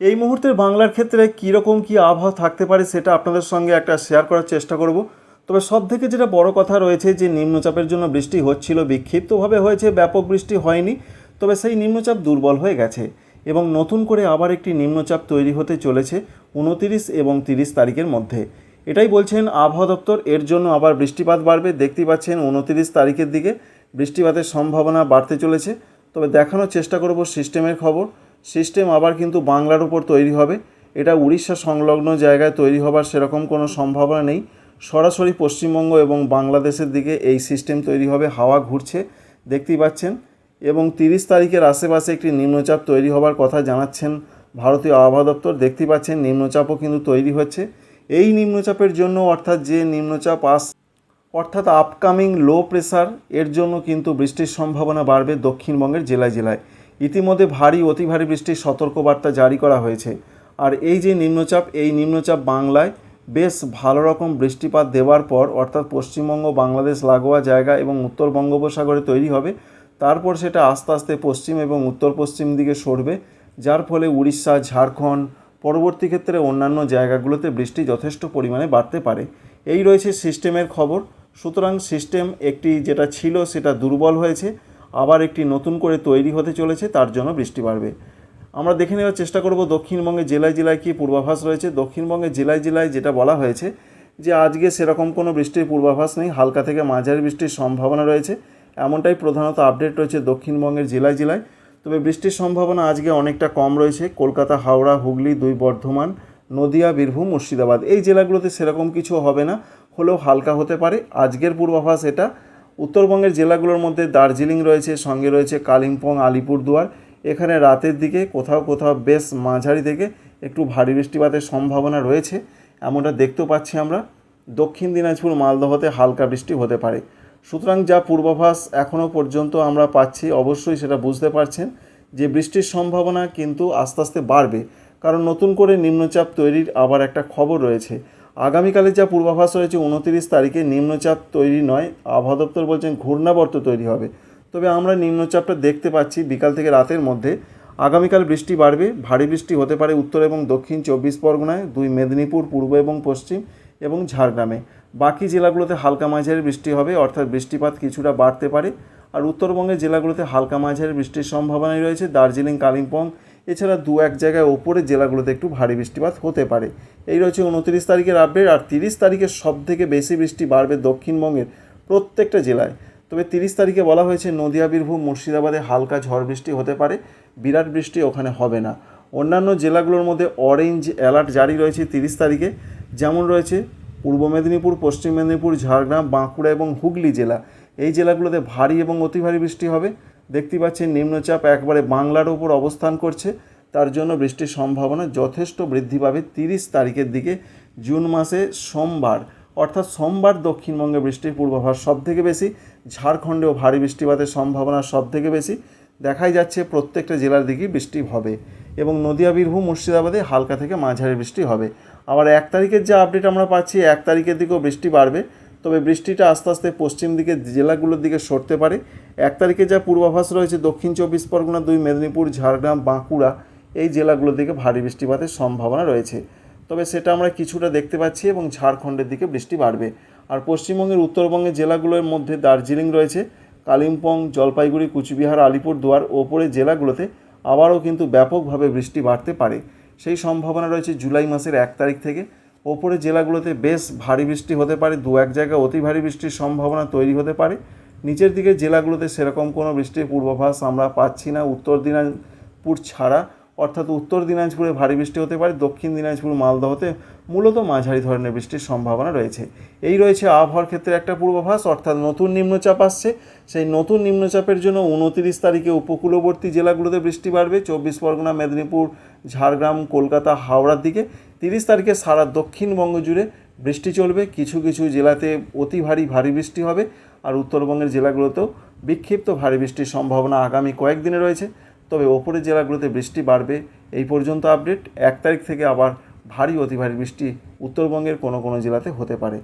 এই মুহূর্তের বাংলার ক্ষেত্রে কীরকম কী আবহাওয়া থাকতে পারে সেটা আপনাদের সঙ্গে একটা শেয়ার করার চেষ্টা করব। তবে সব থেকে যেটা বড় কথা রয়েছে যে নিম্নচাপের জন্য বৃষ্টি হচ্ছিল বিক্ষিপ্তভাবে হয়েছে, ব্যাপক বৃষ্টি হয়নি, তবে সেই নিম্নচাপ দুর্বল হয়ে গেছে এবং নতুন করে আবার একটি নিম্নচাপ তৈরি হতে চলেছে উনতিরিশ এবং তিরিশ তারিখের মধ্যে। এটাই বলছেন আবহাওয়া দপ্তর। এর জন্য আবার বৃষ্টিপাত বাড়বে। দেখতে পাচ্ছেন উনতিরিশ তারিখের দিকে বৃষ্টিপাতের সম্ভাবনা বাড়তে চলেছে। তবে দেখানোর চেষ্টা করব সিস্টেমের খবর। সিস্টেম আবার কিন্তু বাংলার উপর তৈরি হবে। এটা উড়িষ্যা সংলগ্ন জায়গায় তৈরি হবার সেরকম কোনো সম্ভাবনা নেই। সরাসরি পশ্চিমবঙ্গ এবং বাংলাদেশের দিকে এই সিস্টেম তৈরি হবে, হাওয়া ঘুরছে, দেখতেই পাচ্ছেন। এবং তিরিশ তারিখের আশেপাশে একটি নিম্নচাপ তৈরি হবার কথা জানাচ্ছেন ভারতীয় আবহাওয়া দপ্তর। দেখতেই পাচ্ছেন নিম্নচাপও কিন্তু তৈরি হচ্ছে। এই নিম্নচাপের জন্য অর্থাৎ যে নিম্নচাপ আস, অর্থাৎ আপকামিং লো প্রেসার এর জন্য কিন্তু বৃষ্টির সম্ভাবনা বাড়বে দক্ষিণবঙ্গের জেলায় জেলায়। ইতিমধ্যে ভারী, অতি ভারী বৃষ্টির সতর্কবার্তা জারি করা হয়েছে। আর এই যে নিম্নচাপ, এই নিম্নচাপ বাংলায় বেশ ভালো রকম বৃষ্টিপাত দেওয়ার পর, অর্থাৎ পশ্চিমবঙ্গ, বাংলাদেশ, লাগোয়া জায়গা এবং উত্তর বঙ্গোপসাগরে তৈরি হবে, তারপর সেটা আস্তে আস্তে পশ্চিম এবং উত্তর পশ্চিম দিকে সরবে, যার ফলে উড়িষ্যা, ঝাড়খণ্ড, পরবর্তী ক্ষেত্রে অন্যান্য জায়গাগুলোতে বৃষ্টি যথেষ্ট পরিমাণে বাড়তে পারে। এই রয়েছে সিস্টেমের খবর। সুতরাং সিস্টেম একটি যেটা ছিল, সেটা দুর্বল হয়েছে। আবার একটি নতুন করে তৈরি হতে চলেছে, তার জন্য বৃষ্টি বাড়বে। আমরা দেখে নেওয়ার চেষ্টা করব দক্ষিণবঙ্গে জেলায় জেলায় কী পূর্বাভাস রয়েছে। দক্ষিণবঙ্গে জেলায় জেলায় যেটা বলা হয়েছে যে, আজকে সেরকম কোনো বৃষ্টির পূর্বাভাস নেই। হালকা থেকে মাঝারি বৃষ্টির সম্ভাবনা রয়েছে। এমনটাই প্রধানত আপডেট রয়েছে দক্ষিণবঙ্গের জেলায় জেলায়। তবে বৃষ্টির সম্ভাবনা আজকে অনেকটা কম রয়েছে। কলকাতা, হাওড়া, হুগলি, দুই বর্ধমান, নদিয়া, বীরভূম, মুর্শিদাবাদ। এই জেলাগুলোতে সেরকম কিছু হবে না। হলেও হালকা হতে পারে। আজকের পূর্বাভাস এটা। উত্তরবঙ্গের জেলাগুলোর মধ্যে দার্জিলিং রয়েছে, সঙ্গে রয়েছে কালিম্পং, আলিপুরদুয়ার। এখানে রাতের দিকে কোথাও কোথাও বেশ মাঝারি থেকে একটু ভারী বৃষ্টিপাতের সম্ভাবনা রয়েছে। এমনটা দেখতেও পাচ্ছি আমরা। দক্ষিণ দিনাজপুর মালদহতে হালকা বৃষ্টি হতে পারে। সুতরাং যা পূর্বাভাস এখনও পর্যন্ত আমরা পাচ্ছি, অবশ্যই সেটা বুঝতে পারছেন যে বৃষ্টির সম্ভাবনা কিন্তু আস্তে আস্তে বাড়বে। কারণ নতুন করে নিম্নচাপ তৈরির আবার একটা খবর রয়েছে। আগামীকালে যা পূর্বাভাস রয়েছে, উনতিরিশ তারিখে নিম্নচাপ তৈরি নয়। আবহাওয়া দপ্তর বলছেন ঘূর্ণাবর্ত তৈরি হবে। তবে আমরা নিম্নচাপটা দেখতে পাচ্ছি বিকাল থেকে রাতের মধ্যে। আগামীকাল বৃষ্টি বাড়বে, ভারী বৃষ্টি হতে পারে উত্তর এবং দক্ষিণ চব্বিশ পরগনায়, দুই মেদিনীপুর, পূর্ব এবং পশ্চিম এবং ঝাড়গ্রামে। বাকি জেলাগুলোতে হালকা মাঝারি বৃষ্টি হবে, অর্থাৎ বৃষ্টিপাত কিছুটা বাড়তে পারে। আর উত্তরবঙ্গের জেলাগুলোতে হালকা মাঝারি বৃষ্টির সম্ভাবনাই রয়েছে। দার্জিলিং, কালিম্পং এছাড়া দু এক জায়গায় ওপরের জেলাগুলোতে একটু ভারী বৃষ্টিপাত হতে পারে। এই রয়েছে উনত্রিশ তারিখের আপডেট আর তিরিশ তারিখে সব থেকে বেশি বৃষ্টি বাড়বে দক্ষিণবঙ্গের প্রত্যেকটা জেলায়। তবে তিরিশ তারিখে বলা হয়েছে নদিয়া, বীরভূম, মুর্শিদাবাদে হালকা ঝড় বৃষ্টি হতে পারে। বিরাট বৃষ্টি ওখানে হবে না। অন্যান্য জেলাগুলোর মধ্যে অরেঞ্জ অ্যালার্ট জারি রয়েছে তিরিশ তারিখে। যেমন রয়েছে পূর্ব মেদিনীপুর, পশ্চিম মেদিনীপুর, ঝাড়গ্রাম, বাঁকুড়া এবং হুগলি জেলা। এই জেলাগুলোতে ভারী এবং অতি ভারী বৃষ্টি হবে। দেখতেই পাচ্ছেন নিম্নচাপ একবারে বাংলার ওপর অবস্থান করছে। তার জন্য বৃষ্টির সম্ভাবনা যথেষ্ট বৃদ্ধি পাবে তিরিশ তারিখের দিকে, জুন মাসে সোমবার। অর্থাৎ সোমবার দক্ষিণবঙ্গে বৃষ্টির পূর্বাভাস সব থেকে বেশি, ঝাড়খণ্ডেও ভারী বৃষ্টিপাতের সম্ভাবনা সব থেকে বেশি। দেখাই যাচ্ছে প্রত্যেকটা জেলার দিকেই বৃষ্টি হবে এবং নদিয়া, বীরভূম, মুর্শিদাবাদে হালকা থেকে মাঝারি বৃষ্টি হবে। আবার এক তারিখের যে আপডেট আমরা পাচ্ছি, এক তারিখের দিকেও বৃষ্টি বাড়বে। তবে বৃষ্টিটা আস্তে আস্তে পশ্চিম দিকে জেলাগুলোর দিকে সরতে পারে। এক তারিখে যা পূর্বাভাস রয়েছে, দক্ষিণ চব্বিশ পরগনা, দুই মেদিনীপুর, ঝাড়গ্রাম, বাঁকুড়া এই জেলাগুলোর দিকে ভারী বৃষ্টিপাতের সম্ভাবনা রয়েছে। তবে সেটা আমরা কিছুটা দেখতে পাচ্ছি এবং ঝাড়খণ্ডের দিকে বৃষ্টি বাড়বে। আর পশ্চিমবঙ্গের উত্তরবঙ্গের জেলাগুলোর মধ্যে দার্জিলিং রয়েছে, কালিম্পং, জলপাইগুড়ি, কুচবিহার, আলিপুরদুয়ার, ওপরে জেলাগুলোতে আবারও কিন্তু ব্যাপকভাবে বৃষ্টি বাড়তে পারে। সেই সম্ভাবনা রয়েছে জুলাই মাসের এক তারিখ থেকে। ওপরের জেলাগুলোতে বেশ ভারী বৃষ্টি হতে পারে, দু এক জায়গায় অতি ভারী বৃষ্টির সম্ভাবনা তৈরি হতে পারে। নিচের দিকে জেলাগুলোতে সেরকম কোনো বৃষ্টির পূর্বাভাস আমরা পাচ্ছি না। উত্তর দিনাজপুর ছাড়া অর্থাৎ উত্তর দিনাজপুরে ভারী বৃষ্টি হতে পারে, দক্ষিণ দিনাজপুর মালদহতে মূলত মাঝারি ধরনের বৃষ্টির সম্ভাবনা রয়েছে। এই রয়েছে আবহাওয়ার ক্ষেত্রে একটা পূর্বাভাস, অর্থাৎ নতুন নিম্নচাপ আসছে। সেই নতুন নিম্নচাপের জন্য উনতিরিশ তারিখে উপকূলবর্তী জেলাগুলোতে বৃষ্টি বাড়বে। চব্বিশ পরগনা, মেদিনীপুর, ঝাড়গ্রাম, কলকাতা, হাওড়ার দিকে। তিরিশ তারিখে সারা দক্ষিণবঙ্গ জুড়ে বৃষ্টি চলবে। কিছু কিছু জেলাতে অতি ভারী ভারী বৃষ্টি হবে। আর উত্তরবঙ্গের জেলাগুলোতেও বিক্ষিপ্ত ভারী বৃষ্টির সম্ভাবনা আগামী কয়েকদিনে রয়েছে। তবে ওপরের জেলাগুলোতে বৃষ্টি বাড়বে। এই পর্যন্ত আপডেট। এক তারিখ থেকে আবার ভারী অতি ভারী বৃষ্টি উত্তরবঙ্গের কোনো কোনো জেলাতে হতে পারে।